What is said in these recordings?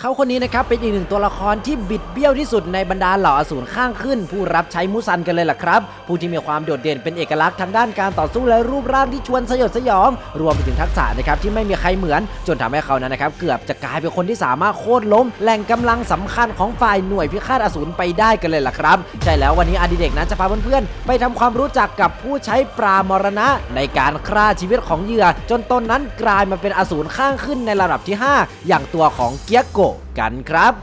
เขาคนนี้นะครับเป็นอีกหนึ่งตัวละครที่บิดเบี้ยวที่สุดในบรรดาเหล่าอสูรข้างขึ้น ผู้รับใช้มุซันกันเลยล่ะครับ ผู้ที่มีความโดดเด่นเป็นเอกลักษณ์ทางด้านการต่อสู้และรูปร่างที่ชวนสยดสยอง รวมไปถึงทักษะนะครับที่ไม่มีใครเหมือน จนทำให้เขานั้นนะครับเกือบจะกลายเป็นคนที่สามารถโค่นล้มแหล่งกำลังสำคัญของฝ่ายหน่วยพิฆาตอสูรไปได้กันเลยล่ะครับ ใช่แล้ววันนี้อดิเด็กนั้นจะพาเพื่อนๆไปทำความรู้จักกับผู้ใช้ปลามรณะ ในการฆ่าชีวิตของเหยื่อ จนตนนั้นกลายมาเป็นอสูรข้างขึ้นในระดับที่ 5 อย่างตัวของเกียโกกันครับ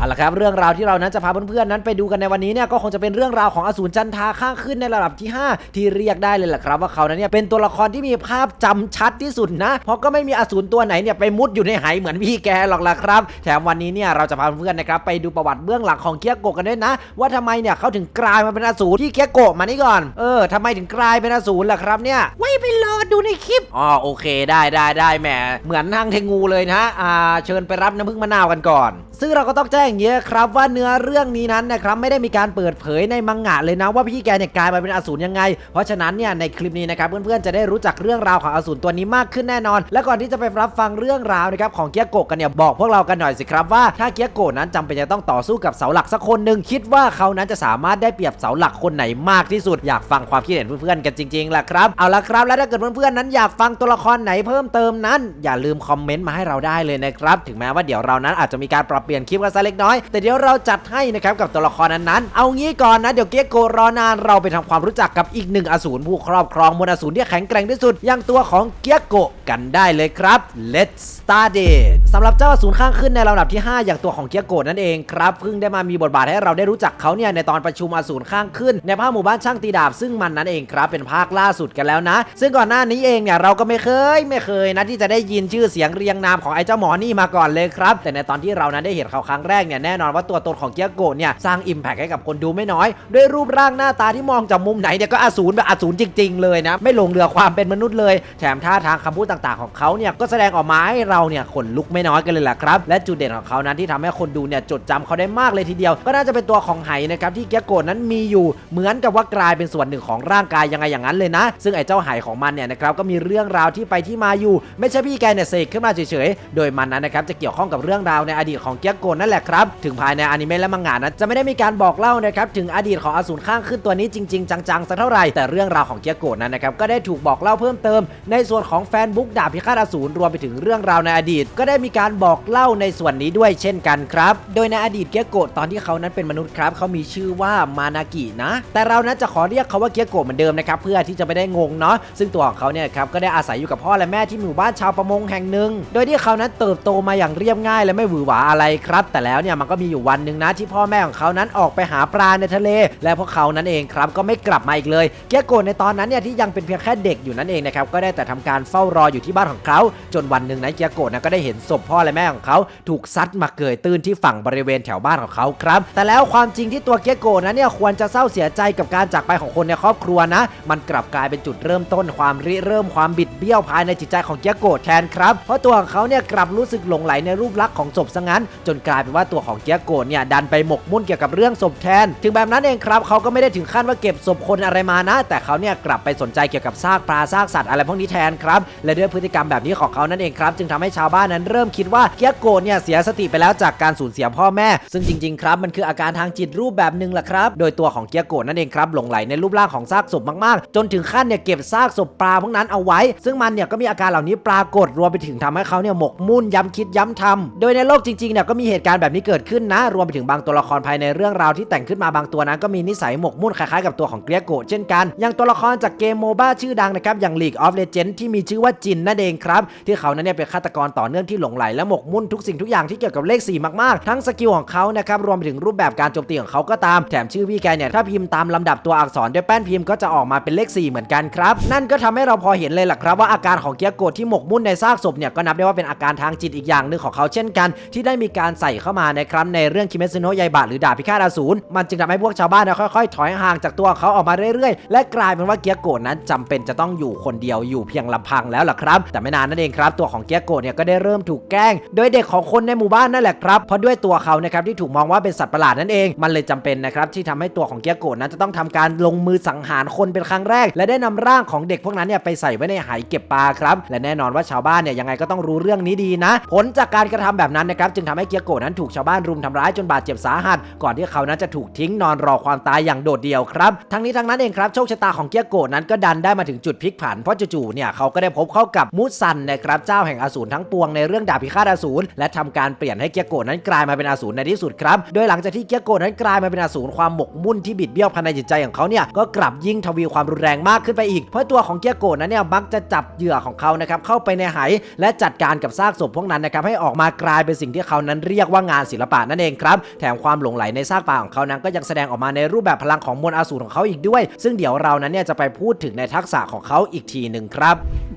เอาละครับเรื่องราวที่เรานั้นจะพาเพื่อนๆนั้นไปดูกันในวันนี้เนี่ยก็คงจะเป็นเรื่องราวของอสูรจันทราข้างขึ้นในระดับที่ 5 ที่เรียกได้เลยแหละครับ ว่าเขานั้นเนี่ยเป็นตัวละครที่มีภาพจำชัดที่สุดนะ เพราะก็ไม่มีอสูรตัวไหนเนี่ยไปมุดอยู่ในไหเหมือนพี่แกหรอกล่ะครับแถมวันนี้เนี่ยเราจะพาเพื่อนๆนะครับไปดูประวัติเบื้องหลังของเกียโกะกันด้วยนะ ว่าทำไมเนี่ยเขาถึงกลายมาเป็นอสูรที่เกียโกะมานี่ก่อนเออทำไมถึงกลายเป็นอสูรล่ะครับเนี่ยไว้ไปรอดูในคลิปอ๋อโอเคได้ได้ได้แหมเหมือนทางเทงูเลยนะอ่าเชิญไปรับน้ำพึ่งมะนาวกันก่อน ซึ่งเราก็ต้องแจ้งอย่างนี้ยครับว่าเนื้อเรื่องนี้นั้นนะครับไม่ได้มีการเปิดเผยในมังงะเลยนะว่าพี่แกเนี่ยกลายมาเป็นอสูรยังไง เพราะฉะนั้นเนี่ยในคลิปนี้นะครับเพื่อนๆจะได้รู้จักเรื่องราวของอสูรตัวนี้มากขึ้นแน่นอน และก่อนที่จะไปรับฟังเรื่องราวนะครับของเกียโกะกันเนี่ยบอกพวกเรากันหน่อยสิครับว่าถ้าเกียโกะนั้นจำเป็นจะต้องต่อสู้กับเสาหลักสักคนหนึ่งคิดว่าเขานั้นจะสามารถได้เปรียบเสาหลักคนไหนมากที่สุดอยากฟังความคิดเห็นเพื่อนๆกันจริงๆล่ะครับเอาละครับ แล้วถ้าเกิดเพื่อนๆนั้นอยากฟังตัวละครไหนเพิ่มเติมนั้น อย่าลืมคอมเมนต์มาให้เราได้เลยนะครับถึงแม้ว่าเดี๋ยวเรานั้นอาจจะมีการปรับเปลี่ยนคลิปกันสักเล็กน้อย แต่เดี๋ยวเราจัดให้นะครับกับตัวละครนั้นๆ เอางี้ก่อนนะเดี๋ยวเกียโกรอนานเราไปทำความรู้จักกับอีกหนึ่งอสูรผู้ครอบครองมวลอสูรที่แข็งแกร่งที่สุดอย่างตัวของเกียโกกันได้เลยครับ Let's start it สำหรับเจ้าอสูรข้างขึ้นในลำดับที่ 5 อย่างตัวของเกียโกะนั่นเองครับเพิ่งได้มามีบทบาทให้เราได้รู้จักเขาเนี่ยในตอนประชุมอสูรข้างขึ้น ในภาคหมู่บ้านช่างตีดาบซึ่งมันนั้นเองครับเป็นภาคล่าสุดกันแล้วนะ ซึ่งก่อนหน้านี้เองเนี่ยเราก็ไม่เคยไม่เคยนะที่จะได้ยินชื่อเสียงเรียงนามของไอ้เจ้าหมอนี่มาก่อนเลยครับ แต่ในตอนที่เรานั้นได้เห็นเขาครั้งแรกเนี่ยแน่นอนว่าตัวตนของเกียโกะเนี่ยสร้างอิมแพกให้กับคนดูไม่น้อย ด้วยรูปร่างหน้าตาที่มองจากมุมไหนเนี่ยก็อสูรแบบอสูรจริง ๆ เลยนะไม่หลงเหลือความเป็นมนุษย์เลย แถมท่าทางคำพูดต่าง ๆของเขาเนี่ยก็แสดงออกมาให้เราเนี่ยขนลุกไม่น้อยกันเลยแหละครับ และจุดเด่นของเขานั้นที่ทำให้คนดูเนี่ยจดจำเขาได้มากเลยทีเดียว ก็น่าจะเป็นตัวของไหนะครับที่เกียโกะนั้นมีอยู่เหมือนกับว่ากลายเป็นส่วนหนึ่งของร่างกายยังไงอย่างนั้นเลยนะ ซึ่งไอ้เจ้าไหของมันเนี่ยนะครับก็มีเรื่องราวที่ไปที่มาอยู่ ไม่ใช่พี่แกเนี่ยเสกขึ้นมาเฉยๆ โดยมันนั้นนะครับจะเกี่ยวข้องกับเรื่องราวในอดีตของเกียโกะนั่นแหละครับ ถึงภายในอนิเมะและมังงะนั้นจะไม่ได้มีการบอกเล่านะครับถึงอดีตของอสูรข้างขึ้นตัวนี้จริง ๆ จังๆสักเท่าไหร่แต่เรื่องราวของเกียโกะนั้นนะครับก็ได้ถูกบอกเล่าเพิ่มเติม ในส่วนของแฟนบุ๊กดาบพิฆาตอสูรรวมไปถึงเรื่องราวในอดีต ก็ได้มีการบอกเล่าในส่วนนี้ด้วยเช่นกันครับ โดยในอดีตเกียโกะตอนที่เขานั้นเป็นมนุษย์ครับเขามีชื่อว่ามานากินะ แต่เรานั้นจะขอเรียกเขาว่าเกียโกะเหมือนเดิมนะครับเพื่อที่จะไม่ได้งงเนาะซึ่งตัวของเขาเนี่ยครับก็ได้อาศัยอยู่กับพ่อและแม่ที่หมู่บ้านชาวประมงแห่งหนึ่งโดยที่เขานั้นเติบโตมาอย่างเรียบง่าย และไม่หวือหวาอะไรครับ แต่แล้วเนี่ยมันก็มีอยู่วันหนึ่งนะที่พ่อแม่ของเขานั้นออกไปหาปลาในทะเล และพวกเขานั้นเองครับก็ไม่กลับมาอีกเลยเกียโกะในตอนนั้นเนี่ยที่ยังเป็นเพียงแค่เด็กอยู่นั่นเองนะครับก็ได้แต่ทำการเฝ้ารออยู่ที่บ้านของเขา จนวันหนึ่งนะเกียโกะนะก็ได้เห็นศพพ่อและแม่ของเขาถูกซัดมาเกยตื้นที่ฝั่งบริเวณแถวบ้านของเขาครับ แต่แล้วความจริงที่ตัวเกียโกนั้นเนี่ยควรจะเศร้าเสียใจกับการจากไปของคนในครอบครัวนะ มันกลับกลายเป็นจุดเริ่มต้นความริเริ่มความบิดเบี้ยวภายในจิตใจของเกียโกแทนครับ เพราะตัวของเขาเนี่ยกลับรู้สึกหลงไหลในรูปลักษณ์ของศพซะงั้น จนกลายเป็นว่าตัวของเกียโกเนี่ยดันไปหมกมุ่นเกี่ยวกับเรื่องศพแทน ถึงแบบนั้นเองครับเขาก็ไม่ได้ถึงขั้นว่าเก็บศพคนอะไรมานะ แต่เขาเนี่ยกลับไปสนใจเกี่ยวกับซากปลาซากสัตว์อะไรพวกนี้แทนครับและด้วยพฤติกรรมแบบนี้ของเขานั่นเองครับ จึงทำให้ชาวบ้านนั้นเริ่มคิดว่าเกียโกเนี่ยเสียสติไปแล้วจากการสูญเสียพ่อแม่ ซึ่งจริงๆครับมันคืออาการทางจิตรูปแบบหนึ่งแหละครับ โดยตัวของเกียโกนั่นเองครับหลงไหลในรูปร่างของซากศพมากๆ จนถึงขั้นเนี่ยเก็บซากศพปลาพวกนั้นเอาไว้ ซึ่งมันเนี่ยก็มีอาการเหล่านี้ปรากฏรวมไปถึงทำให้เขาเนี่ยหมกมุ่นย้ำคิดย้ำทำโดยในโลกจริงๆเนี่ยก็มีเหตุการณ์แบบนี้เกิดขึ้นนะ รวมไปถึงบางตัวละครภายในเรื่องราวที่แต่งขึ้นมาบางตัวนั้นก็มีนิสัยหมกมุ่นคล้ายๆกับตัวของเกียโกเช่นกัน อย่างตัวละครจากเกมโมบ้าชื่อดังนะครับอย่าง League of Legends ที่มีชื่อว่าจินนั่นเองครับที่เขานั้นเนี่ยเป็นฆาตกรต่อเนื่องที่หลงไหลและหมกมุ่นทุกสิ่งทุกอย่างที่เกี่ยวกับเลข 4 มากๆ ทั้งสกิลของเขานะครับรวมไปถึงรูปแบบการโจมตีของเขาก็ตาม แถมชื่อพี่แกเนี่ยถ้าพิมพ์ตามลำดับตัวอักษรด้วยแป้นพิมพ์ก็จะออกมาเป็นเลข 4 เหมือนกันครับ นั่นก็ทำให้เราพอเห็นเลยล่ะครับว่าอาการของเกียโกะที่หมกมุ่นในซากศพเนี่ยก็นับได้ว่าเป็นอาการทางจิตอีกอย่างหนึ่งของเขาเช่นกัน ที่ได้มีการใส่เข้ามาในครับในเรื่องคิเมซุโนะยายบะหรือดาบพิฆาตอสูรมันจึงทำให้พวกชาวบ้านเนี่ยค่อยๆ ถอยห่างจากตัวเขาออกมาเรื่อยๆ และกลายเป็นว่าเกียโกะนั้นจำเป็นจะต้องอยู่คนเดียวอยู่เพียงลำพังแล้วล่ะครับ แต่ไม่นานนั่นเองครับตัวของเกียโกะเนี่ยก็ได้เริ่มถูกแกล้ง โดยเด็กของคนในหมู่บ้านนั่นแหละครับ เพราะด้วยตัวเขานะครับที่ถูกมองว่าเป็นสัตว์ประหลาดนั่นเอง มันเลยจำเป็นนะครับที่ทำให้ตัวของเกียโกะนั้นจะต้องทำการลงมือสังหารคนเป็นครั้งแรก และได้นำร่างของเด็กพวกนั้นเนี่ยไปใส่ไว้ในไหเก็บปลาครับ และแน่นอนว่าชาวบ้านเนี่ยยังไงก็ต้องรู้เรื่องนี้ดีนะ ผลจากการกระทำแบบนั้นนะครับจึงทำให้เกียโกะนั้นถูกชาวบ้านรุมทำร้ายจนบาดเจ็บสาหัส ก่อนที่เขานั้นจะถูกทิ้งนอนรอความตายอย่างโดดเดี่ยวครับทั้งนี้ทั้งนั้นเองครับโชคชะตาของเกียโกะนั้นก็ดันได้มาถึงจุดพลิกผันเพราะจู่ๆเนี่ยเขาก็ได้พบเข้ากับมุสันนะครับเจ้าแห่งอสูรทั้งปวงในเรื่องดาบพิฆาตอสูรและทำการเปลี่ยนให้เกียโกะนั้นกลายมาเป็นอสูรในที่สุดครับโดยหลังจากที่เกียโกะนั้นกลายมาเป็นอสูรความหมกมุ่นที่บิดเบี้ยวภายในจิตใจของเขาเนี่ยก็กลับยิ่งทวีความรุนแรงมากขึ้นไปอีก เพราะตัวของเกียโกะนั้นเนี่ยมักจะจับเหยื่อของเขานะครับเข้าไปในไหและจัดการกับซากศพพวกนั้นนะครับให้ออกมากลายเป็นสิ่งที่เขานั้นเรียกว่างานศิลปะนั่นเองครับแถมความหลงไหลในซากปลาของเขานั้นก็ยังแสดงออกมาในรูปแบบพลังของมวลอสูรของเขาอีกด้วย ซึ่งเดี๋ยวเรานั้นเนี่ยจะไปพูดถึงในทักษะของเขาอีกทีหนึ่งครับ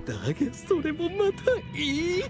だがそれもまたいい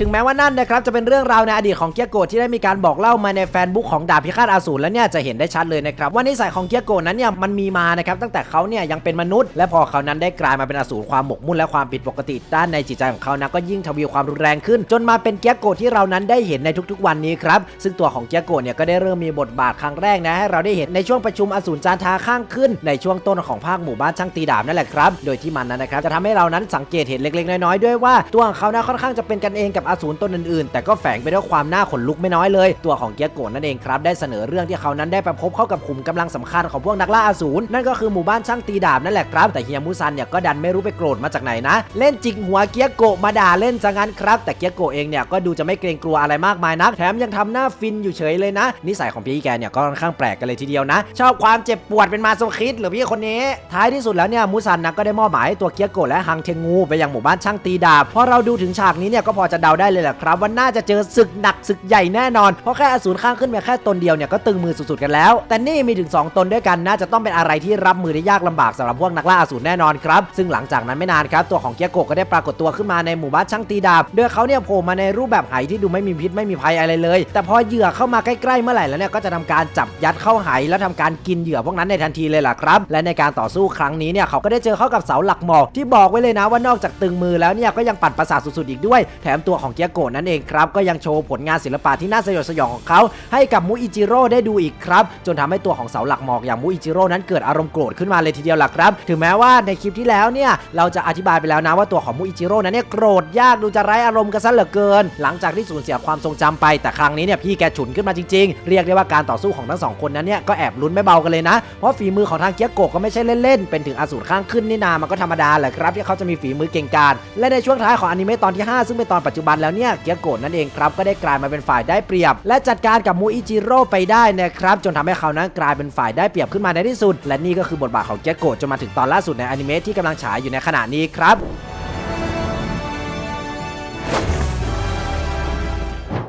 ถึงแม้ว่านั่นนะครับจะเป็นเรื่องราวในอดีตของเกียโกะที่ได้มีการบอกเล่ามาในแฟนบุ๊กของดาบพิฆาตอสูรแล้วเนี่ยจะเห็นได้ชัดเลยนะครับว่านิสัยของเกียโกะนั้นเนี่ยมันมีมานะครับตั้งแต่เขาเนี่ยยังเป็นมนุษย์ และพอเขานั้นได้กลายมาเป็นอสูรความหมกมุ่นและความผิดปกติด้านในจิตใจของเขานะก็ยิ่งทวีความรุนแรงขึ้น จนมาเป็นเกียโกะที่เรานั้นได้เห็นในทุกๆ วันนี้ครับซึ่งตัวของเกียโกะเนี่ยก็ได้เริ่มมีบทบาทครั้งแรกนะให้เราได้เห็นในช่วงประชุมอสูรจานทาข้างขึ้น ในช่วงต้นของภาคหมู่บ้านช่างตีดาบนั่นแหละครับโดยที่มันนั้นนะครับจะทำให้เรานั้นสังเกตเห็นเล็กๆ น้อยๆด้วยว่าตัวของเขานะค่อนข้างจะเป็นกันเองกับอสูรตนอื่นๆ แต่ก็แฝงไปด้วยความน่าขนลุกไม่น้อยเลย ตัวของเกียโกะนั่นเองครับได้เสนอเรื่องที่เขานั้นได้ไปพบเข้ากับขุมกำลังสำคัญของพวกนักล่าอสูรนั่นก็คือหมู่บ้านช่างตีดาบนั่นแหละครับแต่เฮียมุซันเนี่ยก็ดันไม่รู้ไปโกรธมาจากไหนนะ เล่นจิกหัวเกียโกะมาด่าเล่นซะงั้นครับ แต่เกียโกะเองเนี่ยก็ดูจะไม่เกรงกลัวอะไรมากมายนักแถมยังทำหน้าฟินอยู่เฉยเลยนะ นิสัยของพี่แกเนี่ยก็ค่อนข้างแปลกกันเลยทีเดียวนะ ชอบความเจ็บปวดเป็นมาโซคิดหรือพี่คนนี้ ท้ายที่สุดแล้วเนี่ยมุซันนะก็ได้มอบหมายให้ตัวเกียโกะและฮังเทงู ไปยังหมู่บ้านช่างตีดาบพอเราดูถึงฉากนี้เนี่ยก็พอจะเดาได้เลยแหละครับว่าน่าจะเจอศึกหนักศึกใหญ่แน่นอน เพราะแค่อสูรข้างขึ้นมาแค่ตนเดียวเนี่ยก็ตึงมือสุดๆกันแล้ว แต่นี่มีถึง 2 ตนด้วยกันน่าจะต้องเป็นอะไรที่รับมือได้ยากลำบากสำหรับพวกนักล่าอสูรแน่นอนครับ ซึ่งหลังจากนั้นไม่นานครับตัวของเกียโกก็ได้ปรากฏตัวขึ้นมาในหมู่บ้านช่างตีดาบโดยเขาเนี่ยโผล่มาในรูปแบบไหที่ดูไม่มีพิษไม่มีภัยอะไรเลย แต่พอเหยื่อเข้ามาใกล้ๆเมื่อไหร่แล้วเนี่ยก็จะทำการจับยัดเข้าไหแล้วทำการกินเหยื่อพวกนั้นในทันทีเลยล่ะครับ และในการต่อสู้ครั้งนี้เนี่ยเขาก็ได้เจอเข้ากับเสาหลักหมอกที่บอกไว้เลยนะว่านอกจากตึงมือแล้วเนี่ยก็ยังปั่นประสาทสุดๆอีกด้วย แถมตัวของเกียโกะนั่นเองครับ ก็ยังโชว์ผลงานศิลปะที่น่าสยดสยองของเขา ให้กับมูอิจิโร่ได้ดูอีกครับ จนทำให้ตัวของเสาหลักหมอกอย่างมูอิจิโร่นั้นเกิดอารมณ์โกรธขึ้นมาเลยทีเดียวล่ะครับ ถึงแม้ว่าในคลิปที่แล้วเนี่ยเราจะอธิบายไปแล้วนะว่าตัวของมูอิจิโร่นั้นเนี่ยโกรธยากดูจะไร้อารมณ์กันซะเหลือเกิน หลังจากที่สูญเสียความทรงจำไปแต่ครั้งนี้เนี่ยพี่แกฉุนขึ้นมาจริงๆ เรียกได้ว่าการต่อสู้ของทั้งสองคนนั้นเนี่ยก็แอบลุ้นไม่เบากันเลยนะเพราะฝีมือของทางเกียโกะก็ไม่ใช่เล่นๆเป็นถึงอสูรข้างขึ้นนี่นามันก็ธรรมดาแหละครับที่เขาจะมีฝีมือเก่งกาจและในช่วงท้ายของอนิเมะตอนที่ 5 ซึ่งเป็นตอนปัจจุบันแล้วเนี่ยเกียโกะนั่นเองครับก็ได้กลายมาเป็นฝ่ายได้เปรียบ และจัดการกับมูอิจิโร่ไปได้นะครับจนทำให้เขานั้นกลายเป็นฝ่ายได้เปรียบขึ้นมาในที่สุด และนี่ก็คือบทบาทของเกียโกะจนมาถึงตอนล่าสุดในอนิเมะที่กำลังฉายอยู่ในขณะนี้ครับ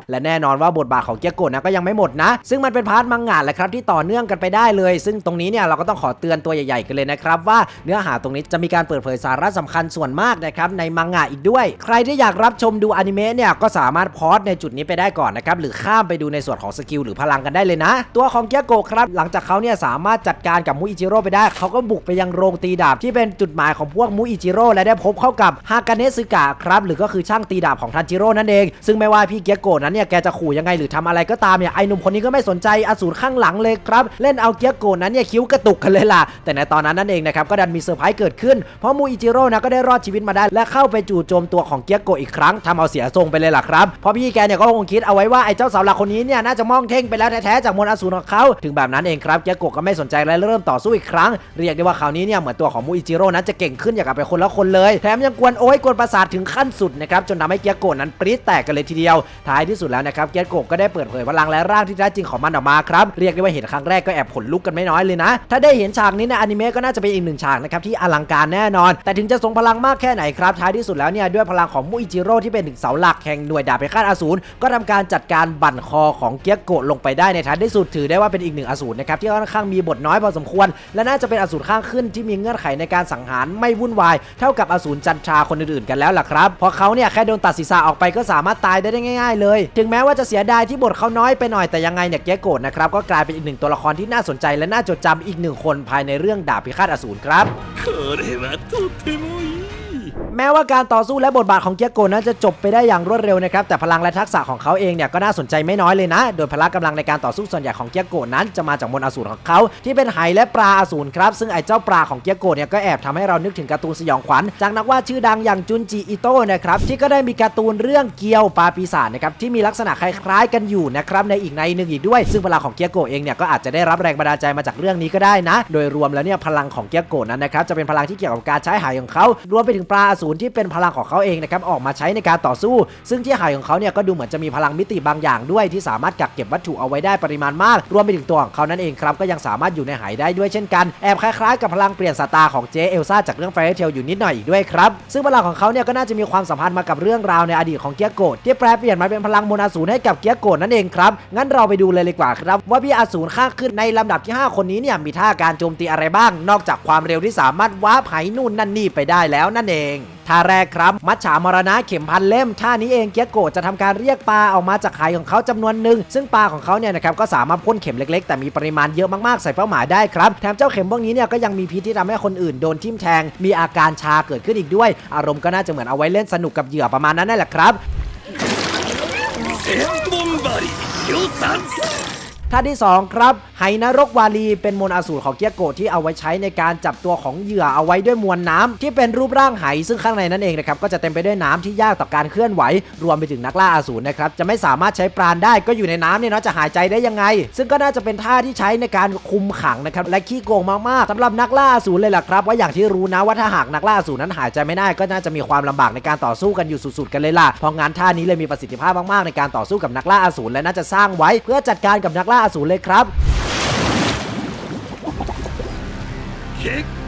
และแน่นอนว่าบทบาทของเกียโกะนะก็ยังไม่หมดนะ ซึ่งมันเป็นพาร์ทมังงะแหละครับที่ต่อเนื่องกันไปได้เลย ซึ่งตรงนี้เนี่ยเราก็ต้องขอเตือนตัวใหญ่ๆกันเลยนะครับว่าเนื้อหาตรงนี้จะมีการเปิดเผยสาระสำคัญส่วนมากนะครับในมังงะอีกด้วย ใครที่อยากรับชมดูอนิเมะเนี่ยก็สามารถพอสในจุดนี้ไปได้ก่อนนะครับหรือข้ามไปดูในส่วนของสกิลหรือพลังกันได้เลยนะ ตัวของเกียโกะครับหลังจากเขาเนี่ยสามารถจัดการกับมูอิจิโร่ไปได้เขาก็บุกไปยังโรงตีดาบที่เป็นจุดหมายของพวกมูอิจิโร่และได้พบเข้ากับฮากาเนะซึกะครับหรือก็คือช่างตีดาบของทันจิโร่นั่นเอง ซึ่งไม่ว่าพี่เกียโกะนั้นเนี่ยแกจะขู่ยังไงหรือทำอะไรก็ตามเนี่ยไอ้หนุ่มคนนี้ก็ไม่สนใจอสูรข้างหลังเลยครับเล่นเอาเกียโกนั้นเนี่ยคิ้วกระตุกกันเลยล่ะ แต่ในตอนนั้นนั่นเองนะครับก็ดันมีเซอร์ไพรส์เกิดขึ้นเพราะมูอิจิโร่นะก็ได้รอดชีวิตมาได้ และเข้าไปจู่โจมตัวของเกียโกอีกครั้งทำเอาเสียทรงไปเลยล่ะครับเพราะพี่แกเนี่ยก็คงคิดเอาไว้ว่าไอ้เจ้าสาวหลักคนนี้เนี่ยน่าจะมองเท่งไปแล้วแท้ๆจากมวลอสูรของเขาถึงแบบนั้นเองครับเกียโกก็ไม่สนใจและเริ่มต่อสู้อีกครั้ง เรียกได้ว่าคราวนี้เนี่ยเหมือนตัวของมูอิจิโร่นั้นจะเก่งขึ้นอย่างกับเป็นคนละคนเลยแถมยังกวนโอ้ยกวนประสาทถึงขั้นสุดนะครับจนทำให้เกียโกนั้นปรี๊ดแตกกันเลยทีเดียวท้ายที่สุดแล้วนะครับเกียรโกะก็ได้เปิดเผยพลังและร่างที่แท้จริงของมันออกมาครับเรียกได้ว่าเห็นครั้งแรกก็แอบขนลุกกันไม่น้อยเลยนะ ถ้าได้เห็นฉากนี้ในอนิเมะก็น่าจะเป็นอีกหนึ่งฉากนะครับที่อลังการแน่นอน แต่ถึงจะทรงพลังมากแค่ไหนครับท้ายที่สุดแล้วเนี่ยด้วยพลังของมุอิจิโร่ที่เป็นถึงเสาหลักแห่งหน่วยดาบพิฆาตอสูรก็ทำการจัดการบั่นคอของเกียรโกะลงไปได้ในท้ายที่สุดถือได้ว่าเป็นอีกหนึ่งอสูรนะครับที่ค่อนข้างมีบทน้อยพอสมควร และน่าจะเป็นอสูรข้างขึ้นที่มีเงื่อนไขในการสังหารไม่วุ่นวาย เท่ากับอสูรจันทราคนอื่นๆกันแล้วล่ะครับเพราะเขาเนี่ยแค่โดนตัดศีรษะออกไปก็สามารถตายได้ง่าย ๆ เลยถึงแม้ว่าจะเสียดายที่บทเขาน้อยไปหน่อยแต่ยังไงเนี่ยเกียโกรธนะครับก็กลายเป็นอีกหนึ่งตัวละครที่น่าสนใจและน่าจดจำอีกหนึ่งคนภายในเรื่องดาบพิฆาตอสูรครับ แม้ว่าการต่อสู้และบทบาทของเกียโกะนั้นจะจบไปได้อย่างรวดเร็วนะครับแต่พลังและทักษะของเขาเองเนี่ยก็น่าสนใจไม่น้อยเลยนะ โดยพละกำลังในการต่อสู้ส่วนใหญ่ของเกียโกะนั้นจะมาจากมนต์อสูรของเขาที่เป็นไหและปลาอสูรครับซึ่งไอ้เจ้าปลาของเกียโกะเนี่ยก็แอบทำให้เรานึกถึงการ์ตูนสยองขวัญจากนักวาดชื่อดังอย่างจุนจิอิโตะนะครับที่ก็ได้มีการ์ตูนเรื่องเกียวปลาปีศาจนะครับที่มีลักษณะคล้ายๆกันอยู่นะครับในอีกในหนึ่งอีกด้วย ซึ่งพลังของเกียโกะเองเนี่ยก็อาจจะได้รับแรงบันดาลใจมาจากเรื่องนี้ก็ได้นะ โดยรวมแล้วเนี่ยพลังของเกียโกนั้นนะครับจะเป็นพลังที่เกี่ยวกับการใช้หายของเขารวมไปถึงปลาอสูรที่เป็นพลังของเขาเองนะครับออกมาใช้ในการต่อสู้ ซึ่งที่หายของเขาเนี่ยก็ดูเหมือนจะมีพลังมิติบางอย่างด้วยที่สามารถกักเก็บวัตถุเอาไว้ได้ปริมาณมาก รวมไปถึงตัวของเขานั่นเองครับก็ยังสามารถอยู่ในหายได้ด้วยเช่นกันแอบคล้ายๆกับพลังเปลี่ยนสตาร์ของเจเอลซ่าจากเรื่องไฟเทลอยู่นิดหน่อยอีกด้วยครับซึ่งพลังของเขาเนี่ยก็น่าจะมีความสัมพันธ์มากับเรื่องราวในอดีตของเกียโกะที่แปลเปลี่ยนมาเป็นพลังมนต์อสูรให้กับเกียโกะนั่นเองครับงั้นเราไปดูเลยดีกว่าครับว่าพี่อสูรข้างขึ้นในลำดับที่ 5 คนนี้เนี่ยมีท่าการโจมตีอะไรบ้าง นอกจากความเร็วที่สามารถว้าร์ปไหนู่นนั่นนี่ไปได้แล้วนั่นเอง ท่าแรกครับ มัจฉามรณะเข็มพันเล่มท่านี้เองเกียโกจะทำการเรียกปลาออกมาจากหายของเขาจำนวนหนึ่งซึ่งปลาของเขาเนี่ยนะครับก็สามารถพ่นเข็มเล็กๆ แต่มีปริมาณเยอะมากๆใส่เป้าหมายได้ครับแถมเจ้าเข็มพวกนี้เนี่ยก็ยังมีพิษที่ทำให้คนอื่นโดนทิ่มแทง มีอาการชาเกิดขึ้นอีกด้วย อารมณ์ก็น่าจะเหมือนเอาไว้เล่นสนุกกับเหยื่อประมาณนั้นนั่นแหละครับ ท่าที่ 2 ครับไหนรกวาลีเป็นมวลอสูรของเกียโกที่เอาไว้ใช้ในการจับตัวของเหยื่อเอาไว้ด้วยมวลน้ำที่เป็นรูปร่างไหซึ่งข้างในนั่นเองนะครับก็จะเต็มไปด้วยน้ำที่ยากต่อการเคลื่อนไหว รวมไปถึงนักล่าอสูรนะครับจะไม่สามารถใช้ปราณได้ก็อยู่ในน้ำเนี่ยเนาะจะหายใจได้ยังไง ซึ่งก็น่าจะเป็นท่าที่ใช้ในการคุมขังนะครับและขี้โกงมากๆสำหรับนักล่าอสูรเลยล่ะครับว่าอย่างที่รู้นะว่าถ้าหากนักล่าอสูรนั้นหายใจไม่ได้ก็น่าจะมีความลำบากในการต่อสู้กันอยู่สุดๆกันเลยล่ะเพราะงั้นท่านี้เลยมีประสิทธิภาพมากๆในการต่อสู้กับนักล่าอสูรและน่าจะสร้างไว้ เพื่อจัดการกับนักล่าอ50 เลยครับเ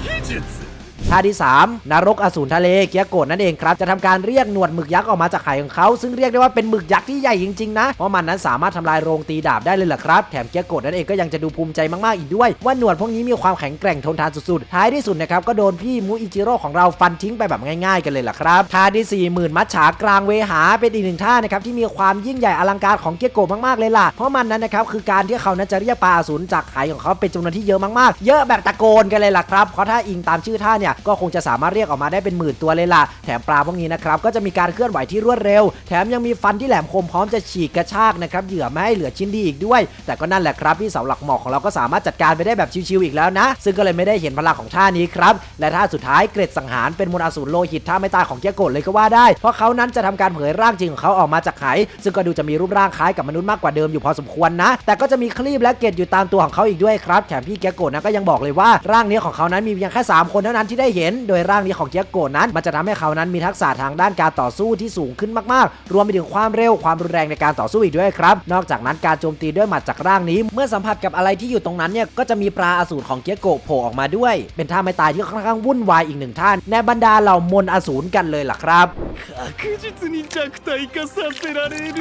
技術 ท่าที่ 3 นรกอสูรทะเลเกียโกดนั่นเองครับ จะทำการเรียกหนวดหมึกยักษ์ออกมาจากไข่ของเขา ซึ่งเรียกได้ว่าเป็นหมึกยักษ์ที่ใหญ่จริงๆนะ เพราะมันนั้นสามารถทำลายโรงตีดาบได้เลยล่ะครับ แถมเกียโกดนั่นเองก็ยังจะดูภูมิใจมากๆอีกด้วย ว่าหนวดพวกนี้มีความแข็งแกร่งทนทานสุดๆ ท้ายที่สุดนะครับก็โดนพี่มูอิจิโร่ของเราฟันทิ้งไปแบบง่ายๆ กันเลยล่ะครับ ท่าที่ 4 0,000 มัจฉากลางเวหาเป็นอีกหนึ่งท่านะครับที่มีความยิ่งใหญ่อลังการของเกียโกดมากๆเลยล่ะ เพราะมันนั้นนะครับคือการที่เขานั้นจะเรียกปลาอสูรจากไข่ของเขาเป็นจำนวนที่เยอะมากๆ เยอะแบบตะโกนกันเลยล่ะครับเพราะถ้าอิงตามชื่อท่าเนี่ยก็คงจะสามารถเรียกออกมาได้เป็นหมื่นตัวเลยล่ะ แถมปลาพวกนี้นะครับก็จะมีการเคลื่อนไหวที่รวดเร็ว แถมยังมีฟันที่แหลมคมพร้อมจะฉีกกระชากนะครับเหยื่อไม่ให้เหลือชิ้นดีอีกด้วย แต่ก็นั่นแหละครับพี่เสาหลักหมอกของเราก็สามารถจัดการไปได้แบบชิวๆอีกแล้วนะ ซึ่งก็เลยไม่ได้เห็นพลังของท่านี้ครับและท่าสุดท้ายเกรดสังหารเป็นมนต์อสูรโลหิตท่าไม่ตายของเกียโกดเลยก็ว่าได้ เพราะเขานั้นจะทำการเผยร่างจริงของเขาออกมาจากไหซึ่งก็ดูจะมีรูปร่างคล้ายกับมนุษย์มากกว่าเดิมอยู่พอสมควรนะ แต่ก็จะมีคลีบและเกล็ดอยู่ตามตัวของเขาอีกด้วยครับแถมพี่เกียโกดนะก็ยังบอกเลยว่าร่างนี้ของเขานั้นมีเพียงแค่สามคนเท่านั้นที่ได้เห็น โดยร่างนี้ของเกียโกดนั้นมันจะทำให้เขานั้นมีทักษะทางด้านการต่อสู้ที่สูงขึ้นมากๆ รวมไปถึงความเร็วความรุนแรงในการต่อสู้อีกด้วยครับ นอกจากนั้นการโจมตีด้วยหมัดจากร่างนี้ เมื่อสัมผัสกับอะไรที่อยู่ตรงนั้นเนี่ยก็จะมีปลาอสูรของเกียโกะโผล่ออกมาด้วย เป็นท่าไม่ตายที่ค่อนข้างวุ่นวายอีกหนึ่งท่านในบรรดาเหล่ามนต์อสูรกันเลยล่ะครับ 確実に弱体化させられる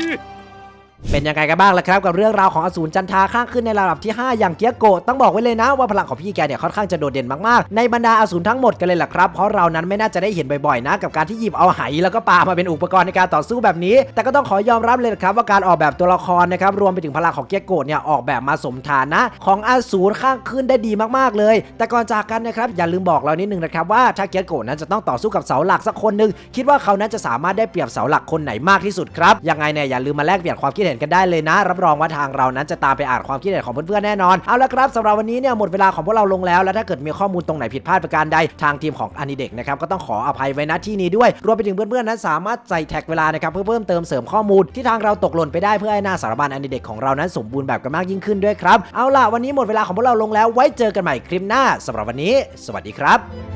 เป็นยังไงกันบ้างล่ะครับกับเรื่องราวของอสูรจันทาข้างขึ้นในระดับที่ 5 อย่างเกียโกะต้องบอกไว้เลยนะว่าพลังของพี่แกเนี่ยค่อนข้างจะโดดเด่นมากๆ ในบรรดาอสูรทั้งหมดกันเลยล่ะครับเพราะเรานั้นไม่น่าจะได้เห็นบ่อยๆนะกับการที่หยิบเอาไหแล้วก็ปามาเป็นอุปกรณ์ในการต่อสู้แบบนี้ แต่ก็ต้องขอยอมรับเลยนะครับว่าการออกแบบตัวละครนะครับรวมไปถึงพลังของเกียโกะเนี่ยออกแบบมาสมฐานะของอสูรข้างขึ้นได้ดีมากๆเลย แต่ก่อนจากกันนะครับอย่าลืมบอกเรานิดนึงนะครับว่าถ้าเกียโกะนั้นจะต้องต่อสู้กับเสาหลักสักคนหนึ่งคิดว่าเขานั้นจะสามารถได้เปรียบเสาหลักคนไหนมากที่สุดครับยังไงเนี่ยอย่าลืมมาแลกเปลี่ยนความคิดเห็นกันได้เลยนะ รับรองว่าทางเรานั้นจะตามไปอ่านความคิดเห็นของเพื่อนๆแน่นอนเอาละครับสำหรับวันนี้เนี่ยหมดเวลาของพวกเราลงแล้ว แล้วถ้าเกิดมีข้อมูลตรงไหนผิดพลาดประการใดทางทีมของอนิเด็กนะครับก็ต้องขออภัยไว้ณที่นี้ด้วยรวมไปถึงเพื่อนๆนั้นสามารถใส่แท็กเวลานะครับเพื่อเพิ่มเติมเสริมข้อมูลที่ทางเราตกหล่นไปได้เพื่อให้หน้าสารบัญอนิเด็กของเรานั้นสมบูรณ์แบบกันมากยิ่งขึ้นด้วยครับเอาล่ะวันนี้หมดเวลาของพวกเราลงแล้วไว้เจอกันใหม่คลิปหน้าสำหรับวันนี้ สวัสดีครับ